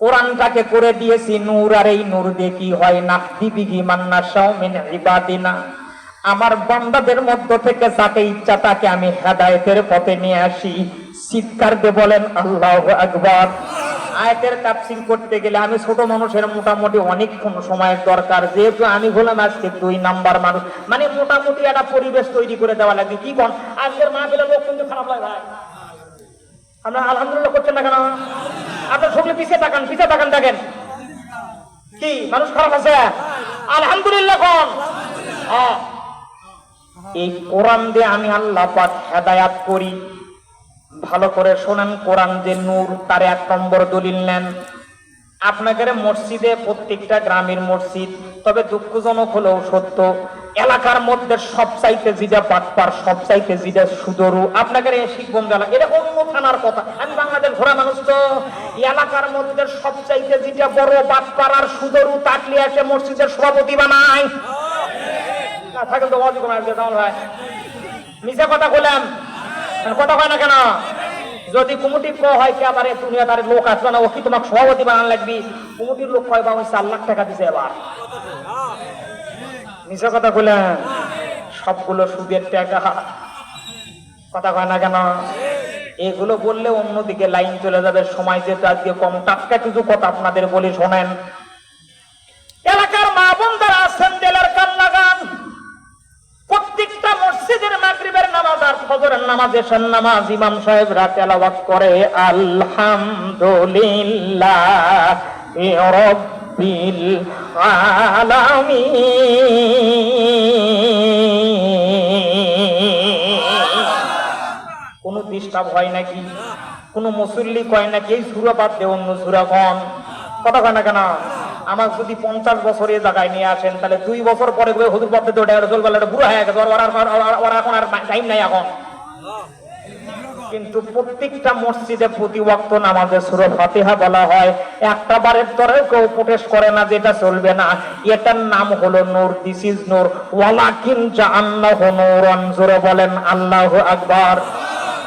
কোরআনটাকে করে দিয়েছি, নূর আর এই নূর দিয়ে কি হয় না? দিবিহি মান্না সাউমিন ইবাদিনা। আমার বান্দাদের মধ্য থেকে যাকে ইচ্ছা তাকে আমি হেদায়েতের পথে নিয়ে আসি। চিৎকার দিয়ে বলেন, আল্লাহ আকবার। আয়াতের তাফসির করতে গেলে আমি ছোট মানুষের মোটামুটি অনেকক্ষণ সময়ের দরকার। যেহেতু আমি হলাম আজকে দুই নাম্বার মানুষ মানে মোটামুটি একটা পরিবেশ তৈরি করে দেওয়া লাগে কি বল? আজকের মাহফিলে লোক কিন্তু খারাপ লাগে ভাই। আপনার আলহামদুলিল্লাহ করছেন না কেন? আপনার সকলে পিছিয়ে তাকান পিছিয়ে তাকান, দেখেন। কি, মানুষ খারাপ আছে? আলহামদুলিল্লাহ কোন হ্যাঁ। এই কোরআন দিয়ে আমি আল্লাহ পাক হেদায়াত করি। ভালো করে শোনেন কোরআন যে নূর, তার এক নম্বর দলিল নেন। আপনাদের মসজিদে প্রত্যেকটা গ্রামের মসজিদ, তবে দুঃখজনক হলেও সত্য, এলাকার মধ্যে সব চাইতে যেটা পাটপার সব চাইতে যেটা সুদরু, আপনাদের এটা অন্য থানার কথা। আমি বাংলাদেশ ঘোরা মানুষ তো। এলাকার মধ্যে সব চাইতে যেটা বড় পাটপার আর সুদরু তাকলি এসে মসজিদের সভাপতি বানায়। না, থাকেন তো মিশে কথা বললাম কথা হয় না কেন? যদি কুমুটি ক হয় কি আবার দুনিয়া তার লোক আসবে না? ও কি তোমাকে সভাপতি বানান লাগবি। কুমুটির লোক কয় বা চার লাখ টাকা দিছে এবার। মিশে কথা বললেন সবগুলো সুদের টাকা। কথা কয় না কেন? এগুলো বললে অন্যদিকে লাইন চলে যাবে। সময় যেতে আজকে কম, টাটকা কিছু কথা আপনাদের বলি শোনেন। এলাকার মা বোনদারা আছেন জেলার কান লাগান প্রত্যেকটা মসজিদের মাগরিবের নামাজ আর ফজরের নামাজ এশার নামাজ ইমাম সাহেবরা তেলাওয়াত করে, আলহামদুলিল্লাহ রব্বিল আলামিন। কোনো ডিস্টার্ব হয় নাকি? কোনো মুসল্লি কয় নাকি, এই সুরা বাদ দে অন্য সুরা কন। কথা কয় না কেন? আমার যদি পঞ্চাশ বছর জায়গায় নিয়ে আসেন, তাহলে দুই বছর পরে গিয়ে হুজুর দিতে ওটা চলবে এটা বুড়ো হয়ে গেছে ওর এখন আর টাইম নাই এখন। কিন্তু প্রত্যেকটা মসজিদে প্রতি ওয়াক্ত নামাজে সুর ফাতিহা বলা হয়। একটা বারের তরে কেউ প্রোটেস্ট করে না, যেটা চলবে না। এটার নাম হলো নূর দিস ইজ নূর। ওয়ালাকিন জাআল্লাহু নূরান, জোরে বলেন আল্লাহু আকবার।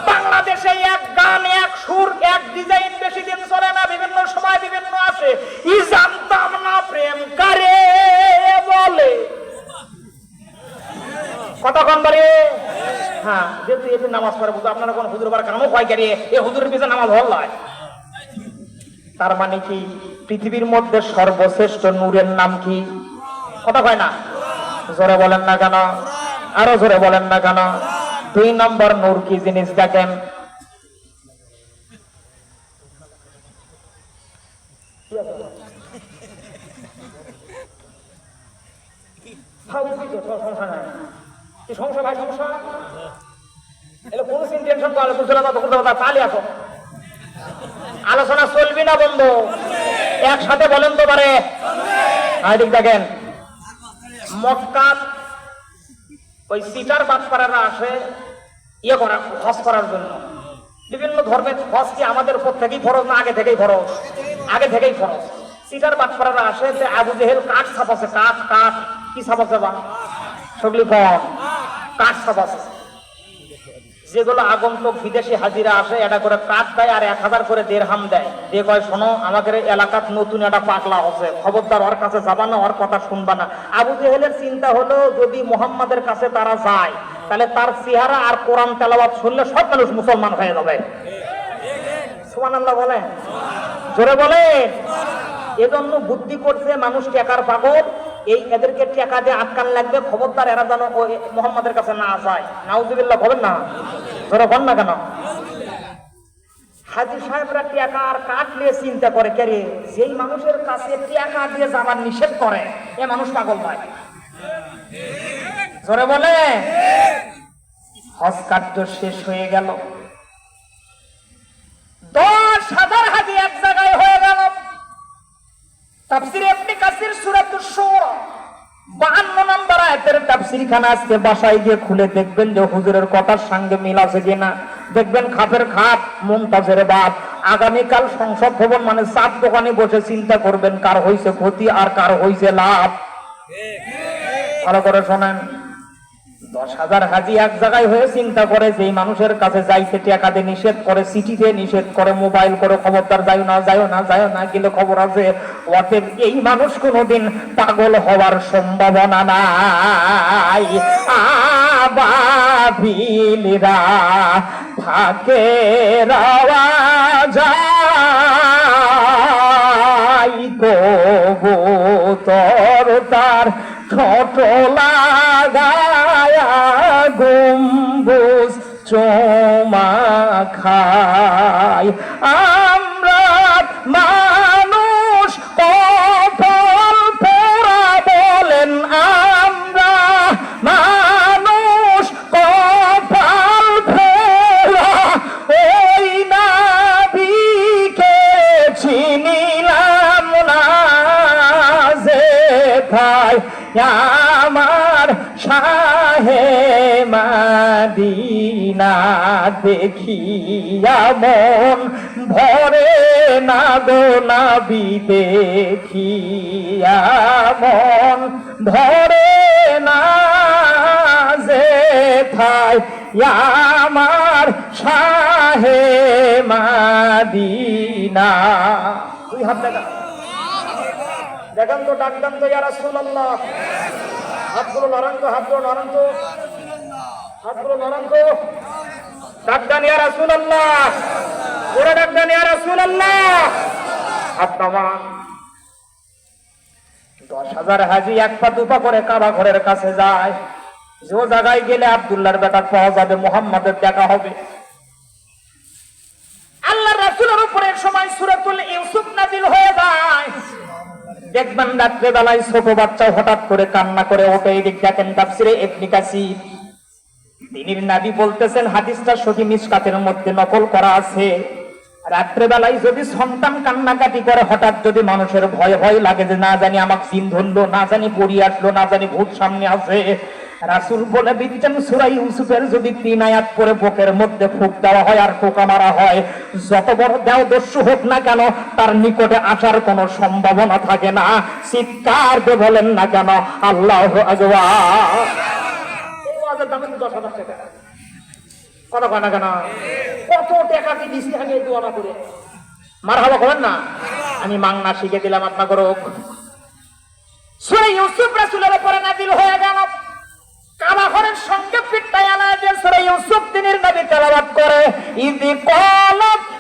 বাংলাদেশে এক গান, এক সুর, এক ডিজাইন আসে ই জানতাম না প্রেম কারে বলে। হ্যাঁ নামাজ নয় তার মানে কি, পৃথিবীর মধ্যে সর্বশ্রেষ্ঠ নূরের নাম কি? কয় না? জোরে বলেন না কেন? আরও জোরে বলেন না কেন? দুই নম্বর নূর কি জিনিস দেখেন? আলোচনা চলবি না বন্ধু একসাথে বলেন তো পারে দেখেন মক্কা ওই সিটার বাটপাড়ারা আসে ইয়ে করা হজ করার জন্য বিভিন্ন ধর্মের হজ কি আমাদের উপর থেকেই ফরজ না আগে থেকেই ফরজ আগে থেকেই ফরজ সিটার বাটপাড়ারা আসে, যে আবু জেহেল কাঠ ছাপাছে, কাঠ কাঠ। কি ছাপাছে বা সগলি কম কাঠ ছাপাছে যেগুলো আগন্তক বিদেশি হাজিরা আসে, এটা করে কাঠ দেয় আর এক হাজার করে দেড়হাম দেয়। দিয়ে কয়, শোনো, আমাদের এলাকাত নতুন একটা পাগলা হচ্ছে। খবরদার, ওর কাছে যাবা না, ওর কথা শুনবা না। আবু জেহেলের চিন্তা হলো, যদি মোহাম্মদের কাছে তারা যায়, তাহলে তার চেহারা আর কোরআন তেলাওয়াত শুনলে সব মানুষ মুসলমান হয়ে যাবে। বলেন। জোরে বলেন। এজন্য বুদ্ধি করছে মানুষ টেকার পাগল। এই এদেরকে টেকা দিয়ে আটকান লাগবে, খবরদার এরা যেন মোহাম্মদের কাছে না যায়। নাউজুবিল্লাহ, বলেন না। ধরে, বল না কেন? হাজি সাহেবরা টেকা আর কাঠ নিয়ে চিন্তা করে, কে রে? যেই মানুষের কাছে টেকা দিয়ে যাবার নিষেধ করে, এ মানুষ পাগল নয় জোরে বলে হজ কার্য শেষ হয়ে গেল দশ হাজার হাজি এক জায়গায় হয়ে গেল তাফসির এমনি কাসির সূরাতুশ শূরা 52 নম্বর আয়াতের তাফসীর আজকে বাসায় গিয়ে খুলে দেখবেন যে হুজুরের কথার সঙ্গে মিল আছে কিনা। দেখবেন খাপের খাপ, মুমতাজের বাপ। আগামীকাল সংসদ ভবন মানে চাপ দোকানে বসে চিন্তা করবেন কার হইছে ক্ষতি আর কার হইছে লাভ। ভালো করে শোনেন। দশ হাজার হাজি এক জায়গায় হয়ে চিন্তা করে যে মানুষের কাছে যাইতে টাকা দিয়ে নিষেধ করে, চিঠি নিষেধ করে, মোবাইল করে, খবরদার যাইও না যাইও না যাইও না, গেলে খবর আছে। অতএব এই মানুষ কোনোদিন পাগল হওয়ার সম্ভাবনা নাই। আবাবিলরা থাকে রাওয়া যায় কবুতর তার লাগায়া গম্বুজ চমা খায় আমরা মানুষ কপাল পোড়া বলেন, আমরা মানুষ কপাল পোড়া ওই নাবিকে চিনিলাম না যে খায় আমার শাহে মাদিনা দেখিয়া মন ভরে না গো নাবি দেখিয়া মন ভরে না যে থাই আমার শাহে মাদিনা। তুই হাত দেখা। দেখান তো ডাকদান তো ইয়া রাসূলুল্লাহ। হাতগুলো নরম তো, হাতগুলো নরম তো। দশ হাজার হাজি এক পা দুপা করে ঘরের কাছে যায়। যে জায়গায় গেলে আব্দুল্লাহর বেটা পাওয়া যাবে, মোহাম্মদের দেখা হবে। আল্লাহ রাসূলের উপরে সময় সূরাতুল ইউসুফ নাজিল হয়ে যায়। দেখবেন রাত্রে বেলায় ছোট বাচ্চা হঠাৎ করে কান্না করে ওঠে। এদিক দেখেন তাফসিরে ইবনে কাসির। দিনের নাবি বলতেছেন, হাদিসটা সহি মিসকাতের মধ্যে নকল করা আছে। রাত্রে বেলায় যদি সন্তান কান্নাকাটি করে, হঠাৎ যদি মানুষের ভয় ভয় লাগে যে না জানি আমাকে ধরলো, না জানি পড়ি আসলো, না জানি ভূত সামনে আছে। রাসুল বলে সুরাই ইউসুফের যদি তিন আয়াত পরে বুকের মধ্যে ফুক দেওয়া হয় আর টোকা মারা হয়, যত বড় দেও দস্যু হোক না কেন, তার নিকটে আসার কোনো সম্ভাবনা থাকে না। চিৎকার বলেন না কেন, আল্লাহ আগবা এই দামে কিন্তু দশ হাজার টাকা। কথা কানা কানা? কত টাকা কি দিছি আগে দোয়া করে? মার হাবা করেন না? আমি মাংনা শিখে দিলাম আপনাকে সুরে ইউসুফ রাসুলের পরে নাজিল হয়ে গেল। কালাহরের সঙ্গে পিটাই আনা যে সুরে ইউসুফ দিনের নবী তেলাবাদ করে ইদি কলাত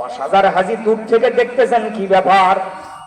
দশ হাজার হাজি দূর থেকে দেখতেছেন কি ব্যাপার?